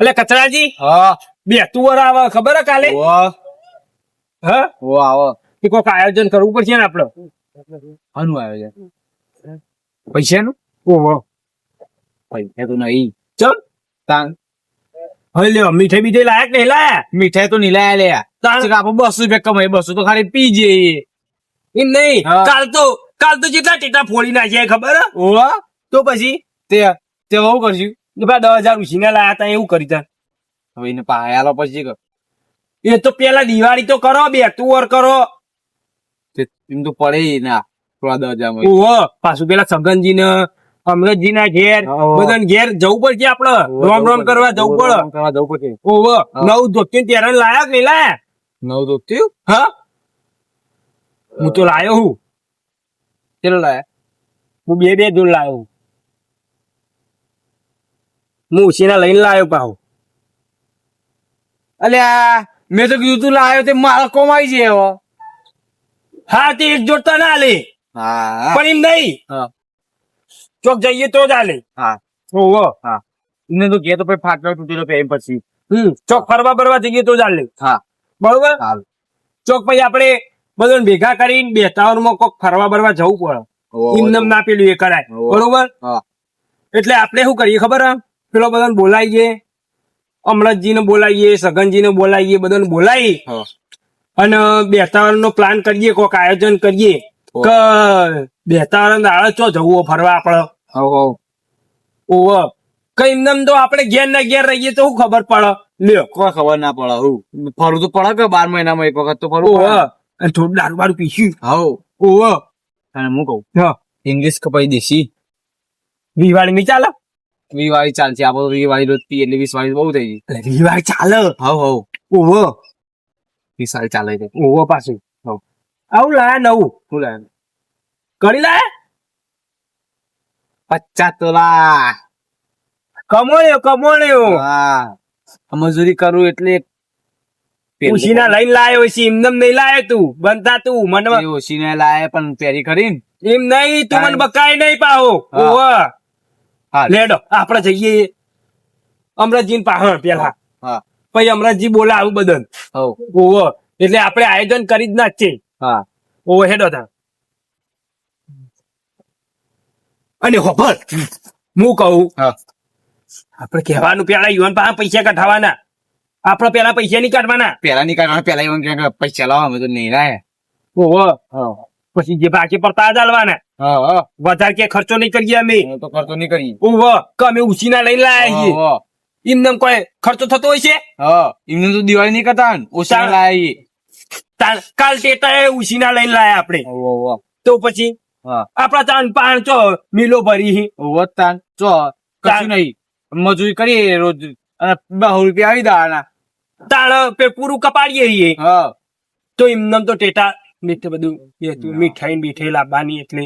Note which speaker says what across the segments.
Speaker 1: એટલે કચરાજી
Speaker 2: હા.
Speaker 1: બે તુવર આવે ખબર હે કાલે? હા?
Speaker 2: ઓ આવો.
Speaker 1: કે કોક આયોજન કરવું પડશે ને આપડે?
Speaker 2: આનું આયોજન. પૈસાનું?
Speaker 1: ઓહો
Speaker 2: પૈસા તો નહીં.
Speaker 1: ચમ?
Speaker 2: તાન.
Speaker 1: હવે લ્યો મીઠાઈ બીઠાઈ લાયક નહીં લાયા?
Speaker 2: મીઠાઈ તો નીલાયા લે
Speaker 1: તાણ
Speaker 2: આપણે બસો રૂપિયા કમાઈ બસો તો ખાલી પી જઈએ.
Speaker 1: એમ નહીં. કાલ તો કાલ તો જેટલા ટેટા ફોડી નાખ્યા ખબર હે? તો પછી?
Speaker 2: તે તે કરશું.
Speaker 1: પેલા દસ હજાર ઉછીના લાયા હતા એવું કરી તા.
Speaker 2: હવે એને પાયાલો પછી.
Speaker 1: એ તો પેલા દિવાળી તો કરો બે તુવર કરો.
Speaker 2: એમ તો પડે ના થોડા દસ હજાર
Speaker 1: ઓહો પાછું પેલા સગનજી ને અમરતજી ના ઘેર. બધા ઘેર જવું પડશે આપડે રોમ રોમ કરવા જવું પડે?
Speaker 2: કરવા જવું પડે.
Speaker 1: ઓહો. નવ ધોતી ત્યારે લાયા કે લાયા?
Speaker 2: નવ થયું
Speaker 1: હા? હું તો લાયો હું.
Speaker 2: કેટલો લાયા?
Speaker 1: હું બે બે દૂર લાયો હું. હું ઉછીના લઈને લાયો પાહુ.
Speaker 2: અલ્યા મેં તો કીધું તું લાયો તે મારા કોમાઈ છે હવે
Speaker 1: હા. તે એક જોડતા ના લે. પણ એમ નહીં. ચોક જઈએ તો જ આલે
Speaker 2: હા.
Speaker 1: ઓહો
Speaker 2: હા. તો કે તો પછી ફાટલો તૂટેલો પહેરી પછી.
Speaker 1: હમ. ચોક ફરવા ફરવા જઈએ તો જ આલે
Speaker 2: હા.
Speaker 1: બરોબર?
Speaker 2: હાલ.
Speaker 1: ચોક પછી આપણે બધાને ભેગા કરીને બેતાવરમાં કોક ફરવા બરવા જવું પડે. ઇન્દમ ના પેલું એ કરાય. બરોબર? એટલે આપણે શું કરીએ ખબર હે? પેલો બધાને બોલાવીએ. અમરતજીને બોલાવીએ સગનજીને બોલાવીએ બધાને બોલાવી. અને બેતાવરણ નો પ્લાન કરીએ કોક આયોજન કરીએ. કે બેતાવરણ દાડે ચો જવું ફરવા
Speaker 2: હવ
Speaker 1: ઓવ કઈ એમને તો આપણે ઘેર ના ઘેર રહીએ તો શું ખબર પડે? લ્યો.
Speaker 2: કોઈ ખબર ના પડે હું. ફરું તો પડે કે બાર મહિનામાં એક વખત તો ફરવું.
Speaker 1: અને થોડું દારૂ બારું પીશું.
Speaker 2: હા.
Speaker 1: ઓવ
Speaker 2: અને હું
Speaker 1: કઉ
Speaker 2: ઇંગ્લિશ કપાઈ દેશી.
Speaker 1: વિવાળી નહીં ચાલે?
Speaker 2: વી વાળી ચાલશે આપડે વી વાળી રોજ પી એટલે વીસ વાળી બહુ થઈ ગઈ.
Speaker 1: દિવાળી ચાલે?
Speaker 2: હવ હવ.
Speaker 1: ઓવો
Speaker 2: વીસ વાળી ચાલે છે.
Speaker 1: ઓવો પાછું. હવ. આવું લાયા નવું?
Speaker 2: શું લાયા?
Speaker 1: કરી લાયા?
Speaker 2: પચાસ તોલા
Speaker 1: કમોણ્યો કમોણ્યો.
Speaker 2: હા. મજૂરી કરું એટલે
Speaker 1: ઉછીના લઈને લાયો છે એમને નહીં લાયો તું. બનતા તું. મને
Speaker 2: ઓછીને લાયા પણ પેરી કરીને
Speaker 1: એમ નહીં. તું મને. બકાય નહીં પાહો.
Speaker 2: હા.
Speaker 1: ઓવ
Speaker 2: હા
Speaker 1: લેડો આપણે જઈએ. અમરતજી પાહણ પેલા. પછી અમરતજી બોલે બદન
Speaker 2: હવ.
Speaker 1: ઓવો એટલે આપણે આયોજન કરી જ ના જ છે.
Speaker 2: હા.
Speaker 1: ઓવો હેડો તા. અને હોફર હું કહું
Speaker 2: હા.
Speaker 1: આપણે કહેવાનું પેલા યુવાન પાસે પૈસા કઢાવાના. આપણે પેલા પૈસા નહીં કાઢવાના.
Speaker 2: પેલા નહીં કાઢવાના પેલા યુવાન પૈસા લાવો અમે તો નહીં લાયા.
Speaker 1: ઓવો પછી જે બાકી પડતા જ
Speaker 2: હા
Speaker 1: વધારે કે ખર્ચો નહીં કરીએ અમે.
Speaker 2: તો ખર્ચો નહીં કરી
Speaker 1: ઓવો કે અમે ઉછીના લઈ લાયા એમને કોઈ ખર્ચો થતો હોય છે?
Speaker 2: હા એમને તો દિવાળી નહીં કરતા ઓછા લાયા
Speaker 1: કાલ ટેટા ઉછીના લઈ લાયા આપણે. તો પછી? આપડા તાન પાણ ચો મિલો ભરી
Speaker 2: તાન ચો કશું નહીં. મજૂરી કરીએ રોજ. અને બહુ રૂપિયા આવી દાના
Speaker 1: તાણ પે પૂરું કપાડીએ
Speaker 2: હા.
Speaker 1: તો એમને તો ટેટા મીઠે બધું મીઠાઈ મીઠાઈ લાવવાની એટલે.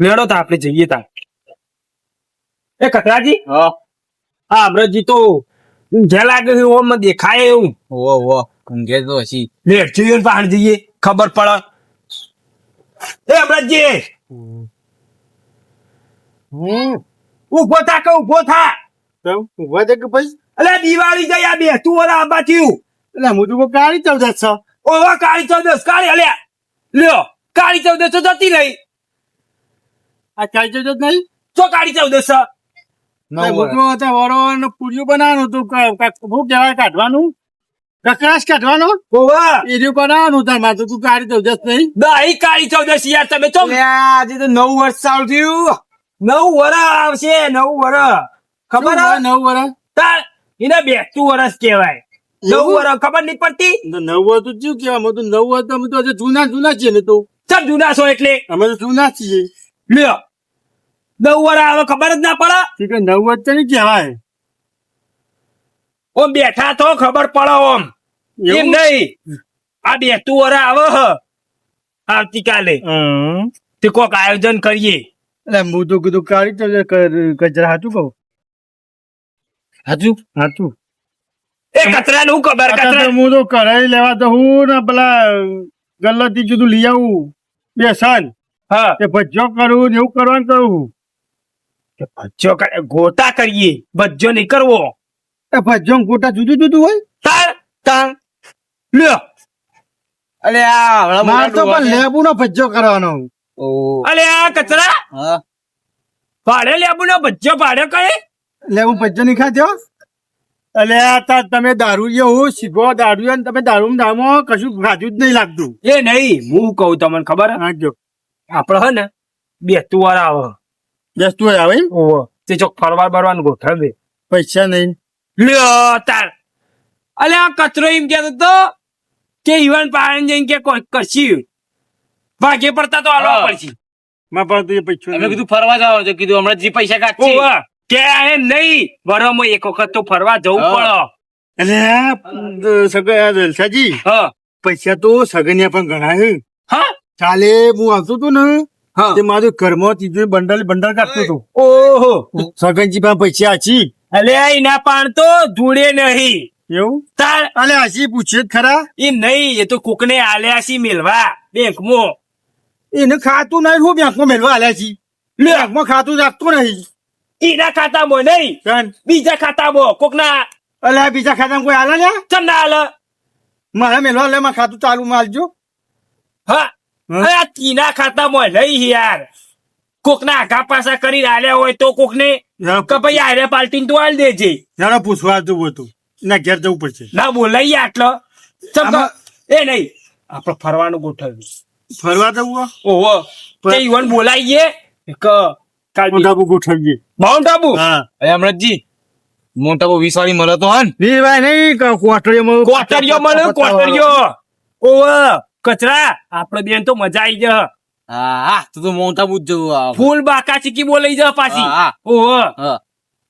Speaker 1: લેડો તા આપણે જઈએ તા એ કકરાજી?
Speaker 2: હા.
Speaker 1: હા અમરતજી તો જે લાગે છે ઓમ દેખાય એવું.
Speaker 2: ઓ ઓ ઊંઘે તો હશી.
Speaker 1: લેટ જઈએ પાણ જઈએ ખબર પડે. એ અમરતજી ઊભો થા કે ઊભો થા?
Speaker 3: ઊભો છે કે ભાઈ
Speaker 1: અલે દિવાળી જઈ આ બેસતું ઓલા આંબા થયું
Speaker 3: એટલે હું તું કાળી કાળી ચૌદસ છો.
Speaker 1: ઓવા કાળી ચૌદસ કાળી અલ્યા લ્યો કાળી ચૌદસ તો જતી રહી.
Speaker 3: આ કાળી ચૌદસ નહીં.
Speaker 1: તો કાળી
Speaker 3: જાવ દસ તો હતા વરોવાનો પૂરીઓ બનાવવાનું હતું શું કહેવાય કાઢવાનું? કકરાશ કાઢવાનો?
Speaker 1: ઓવા
Speaker 3: એ રહ્યું બનાવવાનું તાર મારે તો કાળી ચૌદસ નહીં.
Speaker 1: દહી કાળી ચૌદસ યાર તમે તો
Speaker 2: આજે તો નવ વર્ષ ચાલુ થયું.
Speaker 1: નવ વરસ આવશે નવ વરસ. ખબર
Speaker 3: આવે નવ વરસ?
Speaker 1: તાર એને બેસતું વરસ કહેવાય. નવ? વરસ ખબર નહીં પડતી?
Speaker 3: તો નવ વર્ષ તો શું કહેવાય? તો નવ વર્ષ તો અમે તો હજુ જૂના જૂના છીએ ને તો.
Speaker 1: ચાલ જુના છો એટલે?
Speaker 3: અમે તો જૂના છીએ.
Speaker 1: લ્યો. નવ વરસ આવે ખબર જ ના પડે.
Speaker 3: કે નવ વર્ષ તો નહીં કહેવાય.
Speaker 1: ઓમ બેઠા તો ખબર પડે ઓમ. એમ નહીં. આ બેસતું વરસ આવે હ. આવતીકાલે. તે કોક આયોજન કરીએ.
Speaker 3: એટલે હું તો કીધું કાળી તો કચરા હાચું કહું?
Speaker 2: હાચું?
Speaker 3: હાચું.
Speaker 1: એ કચરા નું ખબર કચરા
Speaker 3: હું તો કરાવી લેવા તો હું ને પેલા ગલ્લાથી જુદું લઈ આવું. બેસન.
Speaker 1: હા.
Speaker 3: તે ભજ્જો કરું ને એવું કરવાનું કરું
Speaker 1: ભજ્જો કરે ગોટા કરીએ ભજ્જો નહીં કરવો.
Speaker 3: એ ભજ્જો ગોટા જુદું જુદું હોય?
Speaker 1: તાર તાર લ્યો.
Speaker 2: અલે આ હમણાં
Speaker 3: માર તો પણ લેબુ નો ભજ્જો કરવાનો.
Speaker 1: અલે આ કચરા.
Speaker 2: હા.
Speaker 1: ભાડે લેબુ નો ભજ્જો પાડે કરે
Speaker 3: લેબુ ભજ્જો નહીં ખાજો અલે આ તમે દારૂ જેવું સીધો દારૂ ને તમે દારૂ દામો કશું ખાધું જ નહીં લાગતું.
Speaker 1: એ નહીં હું કહું તમને ખબર? હા
Speaker 3: જો.
Speaker 1: આપડે હે ને બે તુવાર આવે.
Speaker 3: દસ્તુ આવે ઓ
Speaker 1: ઓહો તે ચોક ફરવા બરવાનું ગોઠવે
Speaker 3: પૈસા નહીં.
Speaker 1: લ્યો તાર. અલે આ કચરો એમ કહેતો તો કે ઈવન પાણી જઈને કે કોઈ કશી. ભાગે પડતા તો હાલવા
Speaker 2: હા.
Speaker 1: પડશે.
Speaker 3: મારા પાસે તો પૈસા
Speaker 2: અમે કીધું ફરવા જાવ તો કીધું હમણાં જે પૈસા
Speaker 1: ઓહો કે એ નહીં વરમાં એક વખત તો ફરવા જવું. પડે.
Speaker 3: એટલે આ સગા જલસાજી?
Speaker 1: હા.
Speaker 3: પૈસા તો સગનિયા પણ ઘણા છે.
Speaker 1: હા?
Speaker 3: કાલે હું આવતો હતો ને
Speaker 1: હા.
Speaker 3: તે મારું ઘરમાં ત્રીજું બંડલ બંડલ કાઢતો હતો.
Speaker 1: ઓહો.
Speaker 3: સગનજી પાસે પૈસા આછી.
Speaker 1: અલે એના પાણ તો જોડે નહીં.
Speaker 3: એવું?
Speaker 1: તાર
Speaker 3: અલે આછી પૂછ્યો ખરા.
Speaker 1: એ નહીં એ તો કોકને આલ્યા છે મેલવા બેંકમાં.
Speaker 3: એને ખાતું નહીં હું બેંકમાં મેળવા આલ્યા છી. બેંકમાં ખાતું રાખતું નહીં.
Speaker 1: એના ખાતામાં નહીં. બીજા ખાતામાં કોકના
Speaker 3: અલે બીજા ખાતામાં કોઈ આલે ને?
Speaker 1: ચમ ના આલે?
Speaker 3: મારા મેળવા લે મારા ખાતું ચાલુ માં આલજો
Speaker 1: હા. આ તીના ખાતામાં લઈ યાર. કોકના આઘા પાસા કરી આલ્યા હોય તો કોકને કે ભાઈ આરે પાલટી તો આલ દેજે.
Speaker 3: જરા પૂછવા જવું હતું ના ઘેર જવું પડશે.
Speaker 1: ના બોલાઈ આટલો. એ નહીં આપણે ફરવાનું ગોઠવ્યું.
Speaker 3: ફરવા જવું?
Speaker 1: ઓહો
Speaker 3: પણ-
Speaker 1: તે ઈવન બોલાઈએ કે કાલ
Speaker 3: મોટા બહુ ગોઠવીએ.
Speaker 1: માઉન્ટ આબુ
Speaker 3: હા.
Speaker 2: અમરતજી મોટા બહુ વીસ વાળી મળે તો હા
Speaker 3: ભાઈ નહીં
Speaker 1: કોટરિયો મળે કોટરિયો ઓહો. કચરા આપણે બેન તો મજા આવી જા
Speaker 2: હા. હા તો તો મોટા બુ જ જવું આ.
Speaker 1: ફૂલ બાકા ચીકી બોલાઈ જા પાછી.
Speaker 2: હા, હા.
Speaker 1: ઓહો.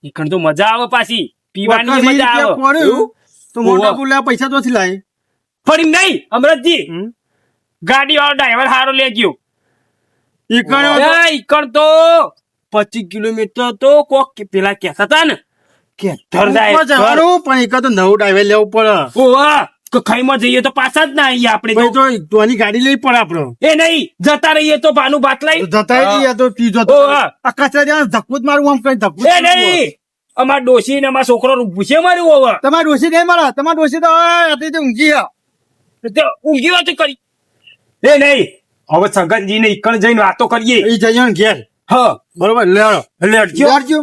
Speaker 1: ઈકણ તો મજા આવે પાછી. પીવાની મજા આવે.
Speaker 3: તો મોટા
Speaker 1: ઓહો.
Speaker 3: પૈસા તો લાય?
Speaker 1: ફરી નહીં અમરતજી. ગાડી વાળો ડ્રાઈવર હારો લઈ ગયો.
Speaker 3: ઈ કણ્યો તો-
Speaker 1: ઈકણ તો પચીસ કિલોમીટર તો કોક પેલા કેતા હતા ને. કે ધર જાય
Speaker 3: પણ એક તો નવું ડ્રાઈવર લેવું પડે.
Speaker 1: ઓહો. ખાઈમાં જઈએ તો પાછા જ ના આવીએ આપણે તો.
Speaker 3: તોની ગાડી લઈ પડે આપડે
Speaker 1: એ નહીં જતા રહીએ તો ભાનુ ભાત લઈ.
Speaker 3: જતા તો. જ્યાં ધક્કું મારું આમ કઈ ધક્કું
Speaker 1: એ નહીં અમાર ડોશી ને અમાર છોકરો ભૂસે માર્યું હવે.
Speaker 3: તમારે ડોસી નહીં મળે તમારે ડોસી તો આ ઊંઘી છે.
Speaker 1: ઊંઘી વાત કરી. એ નહીં હવે સગનજી ને ઈકણ જઈને વાતો કરીએ.
Speaker 3: એ જઈએ ને ઘેર.
Speaker 1: હા.
Speaker 3: બરોબર લેડો.
Speaker 1: લેડજો.
Speaker 3: લેડજો.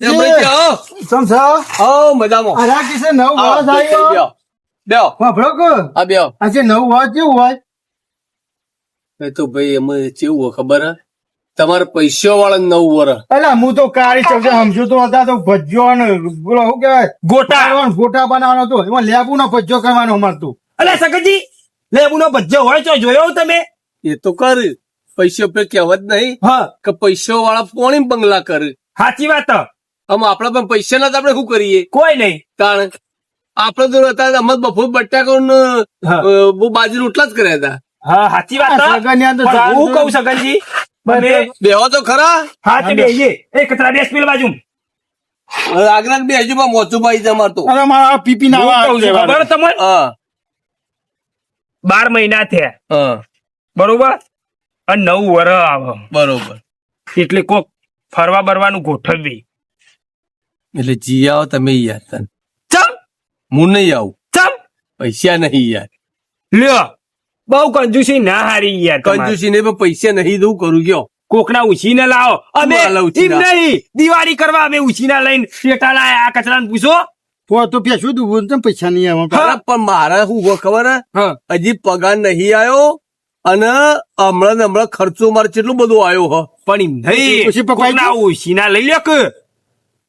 Speaker 2: એ
Speaker 3: સમસા
Speaker 2: મજામાં.
Speaker 3: આ રાખ નવ વર્ષ આવ્યો
Speaker 2: બેહો.
Speaker 3: વાપરો કે
Speaker 2: આ બેહો.
Speaker 3: આજે નવું વર્ષ કેવું હોય.
Speaker 4: એ તો ભાઈ અમે કેવું હોય ખબર હે? તમારે પૈસા વાળા નવું વર.
Speaker 3: અલા હું તો કાળી ચૌદે સમજુ તો હતા તો ભજ્યો ને બોલો શું કેવાય
Speaker 1: ગોટા.
Speaker 3: ગોટા બનાવવાનો હતો. એમાં લેબુ નો ભજ્જો કરવાનો અમારતું
Speaker 1: અલે સગનજી લેબુ નો ભજ્જો હોય તો જોયો તમે?
Speaker 4: એ તો કર. પૈસા પે કહેવત નહીં
Speaker 1: હા.
Speaker 4: કે પૈસા વાળા કોણી બંગલા કરે.
Speaker 1: સાચી વાત
Speaker 4: આમ આપડે પણ પૈસા ના તો આપણે શું કરીએ?
Speaker 1: કોઈ નહીં.
Speaker 4: તાણ. આપડે તો હતા અમે બફોર બટાકો
Speaker 1: હા.
Speaker 4: બહુ બાજુ રોટલા જ કર્યા હતા.
Speaker 1: હા સાચી વાત હું. કઉ સગનજી
Speaker 4: બેહો તો ખરા.
Speaker 1: હાથ બેહીએ એ કચરા બેસ પેલ બાજુ.
Speaker 4: આગળ બે હજુ પણ મોચું ભાઈ તમાર તો.
Speaker 3: અરે મારા પીપી ના
Speaker 1: ખબર તમને? બાર મહિના થયા.
Speaker 4: હા.
Speaker 1: બરોબર? અને નવ વર આવે.
Speaker 4: બરોબર.
Speaker 1: એટલે કોક ફરવા બરવાનું ગોઠવવી
Speaker 4: એટલે જી આવો તમે યાર તન
Speaker 1: ચમ
Speaker 4: હું નહીં આવું.
Speaker 1: ચમ
Speaker 4: પૈસા નહીં યાર.
Speaker 1: લ્યો. બહુ કંજુસી ના હારી યાર
Speaker 4: કંજુસી ને પણ પૈસા નહીં દઉં કરું ગયો
Speaker 1: કોકના ઉછીને લાવો. અમે એમ નહીં. દિવાળી કરવા અમે ઉછીના લઈને શેટા લાયા આ કચરાને પૂછો.
Speaker 3: તો તો પેશું દુબું તો પૈસા નહીં આવે?
Speaker 4: પણ મારે શું હોય ખબર હે? હજી પગાર નહીં આવ્યો અને હમણાં ને હમણાં ખર્ચો મારે કેટલું બધું આવ્યો હ.
Speaker 1: પણ એમ નહીં.
Speaker 3: ઉછી પકવાઈ
Speaker 1: કોકના ઉછીના લઈ લ્યો કે.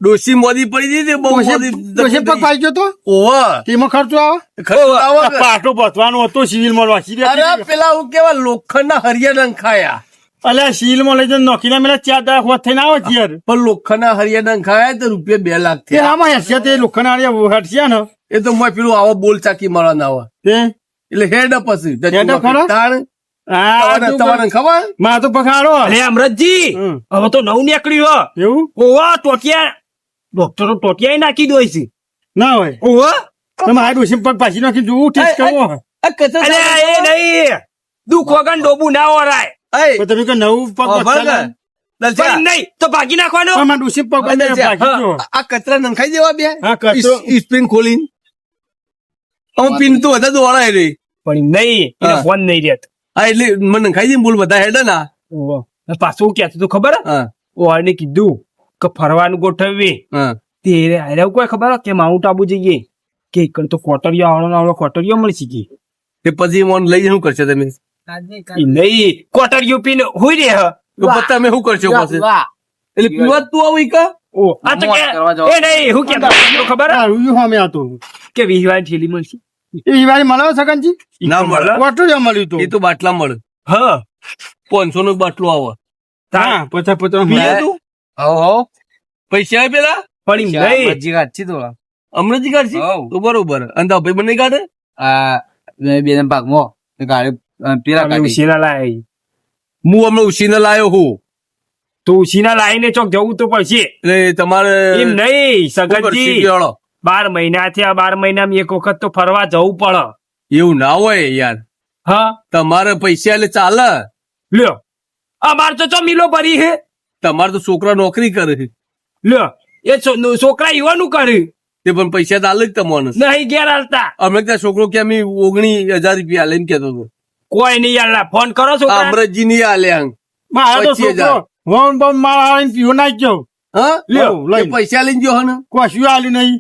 Speaker 4: ડોસી મોદી પડી હતી તે બહુ મોદી
Speaker 3: પછી પગ પાઈ ગયો તો?
Speaker 4: ઓવા
Speaker 3: તેમાં ખર્ચો આવે?
Speaker 4: ખર્ચો આવે?
Speaker 3: પાટો બચવાનો હતો સિવિલમાં વાંચી
Speaker 4: અરે પેલા હું કેવા લોખંડ ના હરિયાણા ખાયા.
Speaker 3: અલે સિવિલમાં લઈ જઈને નોખીને મેલા ચાર દાખ વાત થઈને આવે છે યાર.
Speaker 4: પણ લોખંડ ના હરિયાણા ખાયા તો રૂપિયા બે લાખ થયા.
Speaker 3: આમાં હેસ્યા તે લોખંડ હરિયા હટસ્યા ને?
Speaker 4: એ તો મેં પેલું આવો બોલ ચાકી મારવા ના આવે.
Speaker 3: તે
Speaker 4: એટલે હેડ પછી
Speaker 3: હેડ અપ ખરો?
Speaker 4: ખબરમાં
Speaker 3: તો પખાડો.
Speaker 1: અરે અમરતજી હવે તો નવું નીકળ્યું હો.
Speaker 3: એવું?
Speaker 1: ઓવા ટોટિયા ડોક્ટરો ટોટિયા નાખી દો છે
Speaker 3: ના હોય.
Speaker 1: ઓહો
Speaker 3: તમે આ ડોસી પગ પાછી નાખી જોવું ટેસ્ટ કરવો
Speaker 1: અરે એ નહીં દુખ વગર ડોબું ના ઓરાય.
Speaker 4: એ,
Speaker 3: તો તમે કે નવું પગ
Speaker 1: નહીં તો ભાગી નાખવાનો.
Speaker 4: આ કચરા નંખાઈ દેવા બે.
Speaker 3: હા, કચરો.
Speaker 4: ખોલીને. હું પિન તો બધા દોડાય રે.
Speaker 1: પણ નહીં એને ફોન નહીં રહેતો.
Speaker 4: હા એટલે મને નંખાઈ દે બોલ બધા હેડે ના
Speaker 1: પાછું ક્યાં તું ખબર
Speaker 4: હા?
Speaker 1: ઓને કીધું કે ફરવાનું ગોઠવીએ. તે અરે કોઈ ખબર કે માઉન્ટ આબુ જઈએ કે એક તો કોટરિયો આવડો આવડો કોટરિયો મળી શીખી
Speaker 4: તે પછી મોન લઈ શું કરશે તમે?
Speaker 1: ઈ નહીં કોટરિયો પીને હોય રે
Speaker 4: તો પત્તા તમે શું કરશો પછી? એટલે પીવા તું આવું કા?
Speaker 1: ઓ આ તો કે એ નહીં હું કે ખબર આ
Speaker 3: હું સામે આતો
Speaker 1: કે વિહવાની ઠેલી મળશે.
Speaker 3: એ ઈવારી મળે સગનજી?
Speaker 4: ના મળે.
Speaker 3: કોટરિયો મળ્યું તું.
Speaker 4: એ તો બાટલા મળે.
Speaker 1: હા.
Speaker 4: પાંચસો નો બાટલો આવે.
Speaker 3: હા પચાસ પચાસ
Speaker 2: હવ.
Speaker 4: પૈસા પેલા
Speaker 1: પણ નહીં.
Speaker 2: ભજી કાઢ થોડા.
Speaker 4: હમણાં જ
Speaker 2: છે.
Speaker 4: તો બરોબર. અને તો ભાઈ બંને કાઢે?
Speaker 2: આ બે- ભાગમાં ગાડી પેલા કાઢી.
Speaker 1: ઉશીના લાય.
Speaker 4: હું હમણાં ઉછીને લાયો હું.
Speaker 1: તો ઉછીના લાઈને ચોક જવું તો પડશે.
Speaker 4: એટલે તમારે
Speaker 1: એમ નહીં સગતજી બાર મહિના થયા બાર મહિનામાં એક વખત તો ફરવા જવું પડે.
Speaker 4: એવું ના હોય યાર.
Speaker 1: હા?
Speaker 4: તમારે પૈસા એટલે ચાલે.
Speaker 1: લ્યો. અમાર તો ચો મિલો ભરી હે.
Speaker 4: તમારે તો છોકરા નોકરી કરે
Speaker 1: લ્યો એ છોકરા યુવાનું કરે.
Speaker 4: તે પણ પૈસા તો આલે જ તમને
Speaker 1: નહીં ઘેર હાલતા.
Speaker 4: અમે ત્યાં છોકરો કે અમે ઓગણી હજાર રૂપિયા લઈને કેતો હતો.
Speaker 1: કોઈ નહીં યાર ફોન કરો
Speaker 4: છો અમરજી નહીં આંગ.
Speaker 3: મારા તો
Speaker 4: 25,000.
Speaker 3: છોકરો વોન બોન મારા પીવો નાખ્યો.
Speaker 4: હા?
Speaker 3: લ્યો,
Speaker 4: એ પૈસા લઈને જો હન?
Speaker 3: કશું આલ્યું નહીં?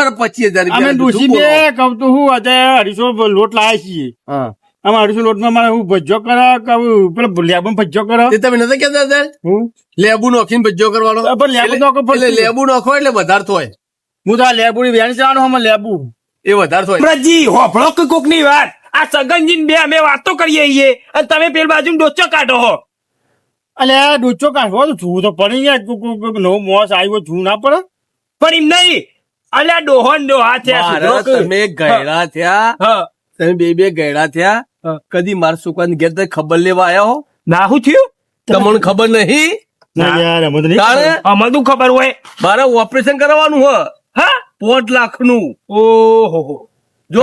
Speaker 4: અરે પચીસ હજાર
Speaker 3: અમે
Speaker 4: દોષી
Speaker 3: બે? કહું તો હું અઢીસો લોટ લાયા છીએ.
Speaker 4: હા.
Speaker 3: આમાં લોટ લોટમાં મારે હું ભજ્જો કરા કે પેલો લેબુ ભજ્જો કરો?
Speaker 4: એ તમે નથી કેતા હતા
Speaker 3: હું?
Speaker 4: લેબુ નોખીને ભજ્જો કરવાનો.
Speaker 3: પણ લેબુ નોખો.
Speaker 4: એટલે લેબુ નોખો એટલે વધારે થાય.
Speaker 3: હું તો આ લેબુ ની વેણ જવાનું હમણાં લેબુ.
Speaker 4: એ વધારે થાય.
Speaker 1: પ્રજી હોભળો કે કોકની વાત. આ સગનજી બે અમે વાતો કરીએ છીએ. અને તમે પેલ બાજુ ડોચો કાઢો હો.
Speaker 3: અલે ડોચો કાઢવો તો છું તો પડી ગયા. નવો મોસ આવ્યો છું ના પડે?
Speaker 1: પણ એમ નહીં. અલ્યા ડોહન ડોહા થયા
Speaker 4: તમે ગયડા થયા. તમે બે બે ગયડા થયા. કદી મારા છોકરાની ઘેર તમે ખબર લેવા આવ્યા હો?
Speaker 1: ના શું થયું?
Speaker 4: તમને ખબર નહીં?
Speaker 3: ના. તો નહીં
Speaker 4: તાણે
Speaker 1: આમાં શું ખબર હોય?
Speaker 4: મારે ઓપરેશન કરવાનું હ.
Speaker 1: હા?
Speaker 4: પોટ લાખનું
Speaker 1: ઓહો
Speaker 4: જો.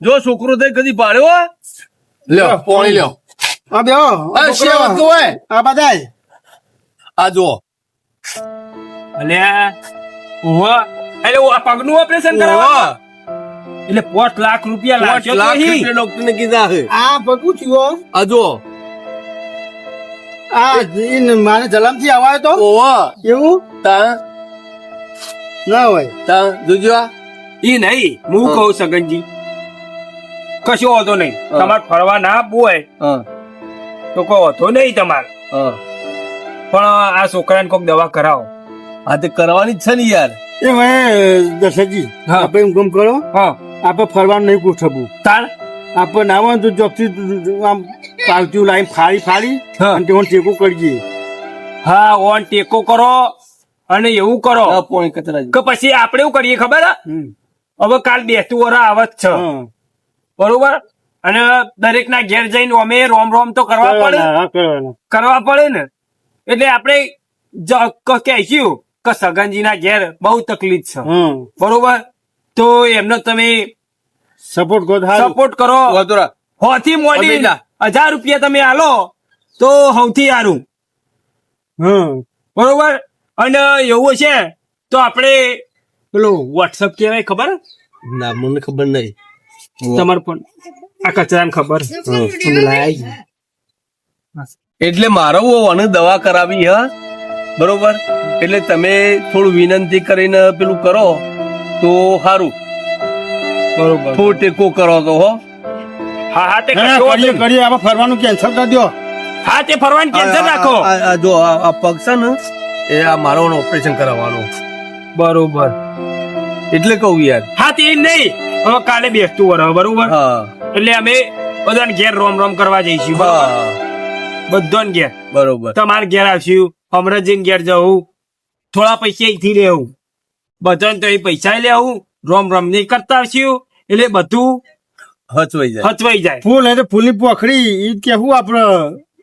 Speaker 4: જો છોકરો થઈ કદી પાડ્યો હો? લ્યો પોણી લ્યો.
Speaker 3: આ બે
Speaker 4: આ શેવત હોય
Speaker 3: આ બધાય.
Speaker 4: આ જો
Speaker 1: અલ્યા ઓહો. એટલે ઓ આ પગનું ઓપરેશન કરાવવાનું? એટલે પોચ લાખ રૂપિયા લાગ્યો
Speaker 4: લાખ રૂપિયા ડોક્ટર ને કીધા છે.
Speaker 3: આ પગું થયું
Speaker 4: આ જો
Speaker 3: આ ઈન મારે જલમથી આવાયો તો?
Speaker 4: ઓવા
Speaker 3: એવું?
Speaker 4: તા.
Speaker 3: ના હોય.
Speaker 4: તા જોજો
Speaker 1: ઈ નહીં. હું કહું સગનજી. કશો વાંધો નહીં. તમારે ફરવા ના આપવું હોય
Speaker 4: હા.
Speaker 1: તો કોઈ વાંધો નહીં તમારે.
Speaker 4: હા.
Speaker 1: પણ આ છોકરાને કોઈક દવા કરાવો.
Speaker 4: આ તે કરવાની જ છે ને યાર.
Speaker 3: એ ભાઈ
Speaker 1: હા.
Speaker 3: આપણે એમ ગમ કરો.
Speaker 1: હા.
Speaker 3: આપણે ફરવાનું નહીં ગોઠવવું.
Speaker 1: તાર?
Speaker 3: આપણે ના હોય તો જોબથી આમ પાલતું લાઈન ફાળી ફાડી
Speaker 1: હા.
Speaker 3: અને તેમાં ટેકો કરીએ
Speaker 1: હા ઓન ટેકો કરો અને એવું કરો. કે પછી આપણે એવું કરીએ ખબર હવે કાલ બેસતું વરા આવત છે. બરોબર? અને દરેક ના ઘેર જઈને અમે રોમ રોમ તો કરવા પડે. કરવા પડે ને. એટલે આપણે જ- ક- કહેશું કે સગનજી ના ઘેર બહુ તકલીફ છે. બરોબર? તો એમનો તમે
Speaker 3: સપોર્ટ કરો.
Speaker 1: સપોર્ટ કરો હોથી મોડી હજાર રૂપિયા તમે આલો તો સૌથી સારું. બરોબર? અને એવું છે તો આપણે પેલું વોટ્સઅપ કેવાય ખબર?
Speaker 4: ના મને ખબર નહીં.
Speaker 1: તમારે પણ. આ કચરાને ખબર. અમે
Speaker 4: એટલે મારો અને દવા કરાવી હ? બરોબર? એટલે તમે થોડું વિનંતી કરીને પેલું કરો. તો સારું
Speaker 1: બરોબર.
Speaker 4: થોડું ટેકો કરો તો હો.
Speaker 1: હા હા તે
Speaker 3: ના, ના,
Speaker 1: કશો વાંધો નહીં.
Speaker 3: કરીએ. આપણે ફરવાનું કેન્સલ કરી દો
Speaker 1: હા તે ફરવાની કેન્સલ રાખો
Speaker 4: આ- આ- આ જો આ આ પગ છે ને એ આ મારો ઓપરેશન કરાવવાનો.
Speaker 1: બરોબર.
Speaker 4: એટલે કહું યાર.
Speaker 1: હા તે નહીં. હવે કાલે બેસતું વર બરોબર?
Speaker 4: હા.
Speaker 1: એટલે અમે બધાને ઘેર રોમ રોમ કરવા જઈશું બરોબર?
Speaker 4: હા.
Speaker 1: બધાને ઘેર.
Speaker 4: બરોબર.
Speaker 1: તમારે ઘેર આવશું. અમરજીન ઘેર જવું. થોડા પૈસા અહીંથી લેવું. બધાને તો એ પૈસા લેવું. રોમ રોમ નહીં કરતા છીએ એટલે બધું
Speaker 4: હચવાઈ જાય.
Speaker 1: હચવાઈ જાય.
Speaker 3: ફૂલ એટલે ફૂલની પોખડી એ કેવું આપણે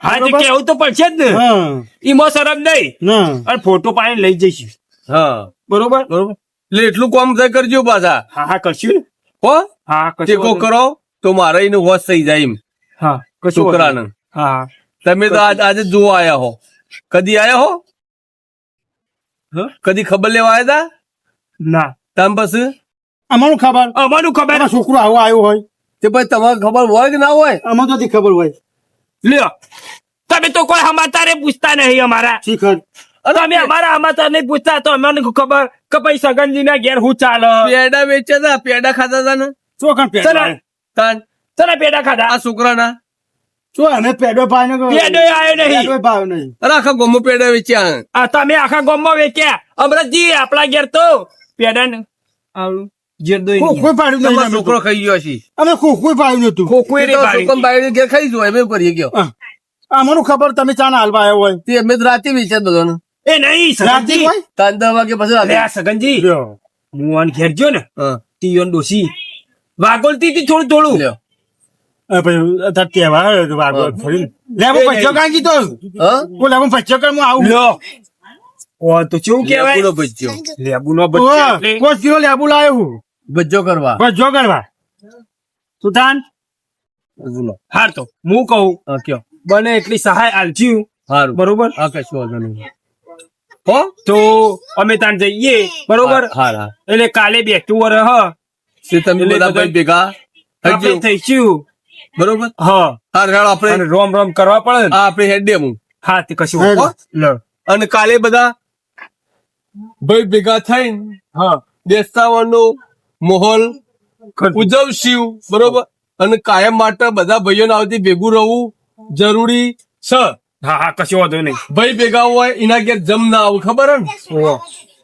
Speaker 1: હા તે કેવું તો પડશે જ ને.
Speaker 3: એમાં
Speaker 1: ઈમાં શરમ નહીં. અને ફોટો પાડીને લઈ જઈશું.
Speaker 4: હા.
Speaker 1: બરોબર?
Speaker 4: બરોબર. એટલે એટલું કોમ થાય કરજો પાછા.
Speaker 1: હા હા કરશું ને.
Speaker 4: હો?
Speaker 1: હા
Speaker 4: ટેકો કરો તો મારે એનું હોશ થઈ જાય એમ.
Speaker 1: હા
Speaker 4: છોકરાને.
Speaker 1: હા
Speaker 4: તમે તો આજ- આજે જોવા આયા હો. કદી આયા હો? કદી ખબર લેવા આયા તા?
Speaker 1: ના.
Speaker 4: તમ પછી
Speaker 3: અમારું ખબર?
Speaker 1: અમારું ખબર?
Speaker 3: છોકરો આવો આવ્યો હોય.
Speaker 4: તે ભાઈ તમારે ખબર હોય કે ના હોય?
Speaker 3: અમને તો ખબર હોય.
Speaker 1: લ્યો. તમે તો કોઈ સમાચારે પૂછતા નહીં અમારા.
Speaker 3: શીખર.
Speaker 1: તમે અમારા સમાચાર નહીં પૂછતા તો અમને ખબર કે ભાઈ સગનજી ના ઘેર હું ચાલે?
Speaker 4: પેડા વેચ્યા હતા પેડા ખાતા હતા ને?
Speaker 3: ચોકન પેડો.
Speaker 1: પેડા ખાધા.
Speaker 4: આ છોકરાના.
Speaker 3: અમે પેડો પાય ને
Speaker 1: પેડો આવ્યો નહીં.
Speaker 3: પેડો ભાવ નહીં.
Speaker 4: અરે આખા ગોમો પેડા વેચ્યા.
Speaker 1: આ તમે આખા ગામમાં વેચ્યા. અમરજી આપણા ઘેર તો પેડા ને આવડું જેરદોઈ
Speaker 3: કોઈ કોઈ પાડ્યું નહીં
Speaker 4: તમારો
Speaker 3: અમે
Speaker 4: છોકરો ખાઈ ગયો છે
Speaker 3: અમે કોઈ કોઈ પાડ્યું નતું
Speaker 1: ખોખું
Speaker 4: એ તો છોકરાને બાયડી ઘેર ખાઈ જોય એમ કરીએ ગયો.
Speaker 3: અમારું ખબર તમે ચા ના હાલવા આવ્યો હોય.
Speaker 4: તે અમે રાતે વેચ્યા બધાને.
Speaker 1: એ નહીં
Speaker 3: રાતે હોય?
Speaker 4: તાન દસ વાગે પછી
Speaker 1: આ સગનજી. હું આને ઘેર ગયો ને તીયોન ડોસી. વાગોલતી હતી થોડું થોડું.
Speaker 4: લ્યો.
Speaker 3: અ ભાઈ અત્યારે તહેવાર આવ્યો તો લેવું
Speaker 4: હા.
Speaker 3: લેવો હા કાંઈ હું આવું.
Speaker 1: લ્યો. ઓ તો કેવાય કહેવાય?
Speaker 4: લેબુનો ભજ્યો.
Speaker 1: લેબુ નો બચ્ચો
Speaker 3: કો
Speaker 1: એટલે
Speaker 3: કિલો લેબુ લાયો હું?
Speaker 4: ભજ્જો કરવા.
Speaker 3: બસ કરવા.
Speaker 1: સુધાન
Speaker 4: બોલો
Speaker 1: હાર તો. હું કહું.
Speaker 4: કયો.
Speaker 1: બને એટલી સહાય આલજ્યું
Speaker 4: સારું
Speaker 1: બરોબર?
Speaker 4: હા કશું વાંધો નહીં. હો?
Speaker 1: તો અમે ત્યાં જઈએ. બરોબર?
Speaker 4: હા હા
Speaker 1: એટલે કાલે બેઠું વર હ.
Speaker 4: તે તમે બધા ભાઈ ભેગા?
Speaker 1: આપણે
Speaker 4: થઈશું.
Speaker 1: થઈશું.
Speaker 4: બરોબર?
Speaker 1: હા.
Speaker 4: હા આપણે
Speaker 1: રોમ રોમ કરવા પડે
Speaker 4: હા આપણે હેડ હું
Speaker 1: હા તે કશું. હો? લો.
Speaker 4: અને કાલે બધા ભાઈ ભેગા થઈને
Speaker 1: હા
Speaker 4: બેસતાવાનો માહોલ ઉજવશું બરોબર? અને કાયમ માટે બધા ભાઈઓને આવતી ભેગું રહેવું જરૂરી છે.
Speaker 1: હા હા કશું વાંધો નહીં.
Speaker 4: ભાઈ ભેગા હોય એના ઘેર જમ ના આવું ખબર ને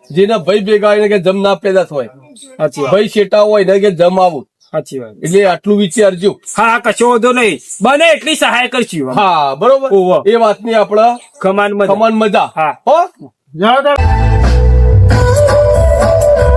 Speaker 4: જેના ભાઈ ભેગા હોય એના ઘેર જમ ના પેદા થાય.
Speaker 1: સાચી
Speaker 4: ભાઈ શેટા હોય એના ઘેર જમ આવું.
Speaker 1: સાચી વાત.
Speaker 4: એટલે આટલું વિચારજો.
Speaker 1: હા કશો વાંધો નહીં. બને એટલી સહાય કરશું
Speaker 4: હા બરોબર?
Speaker 1: એ
Speaker 4: એ વાતની આપણા
Speaker 1: કમાન
Speaker 4: કમાન મજા.
Speaker 1: હા.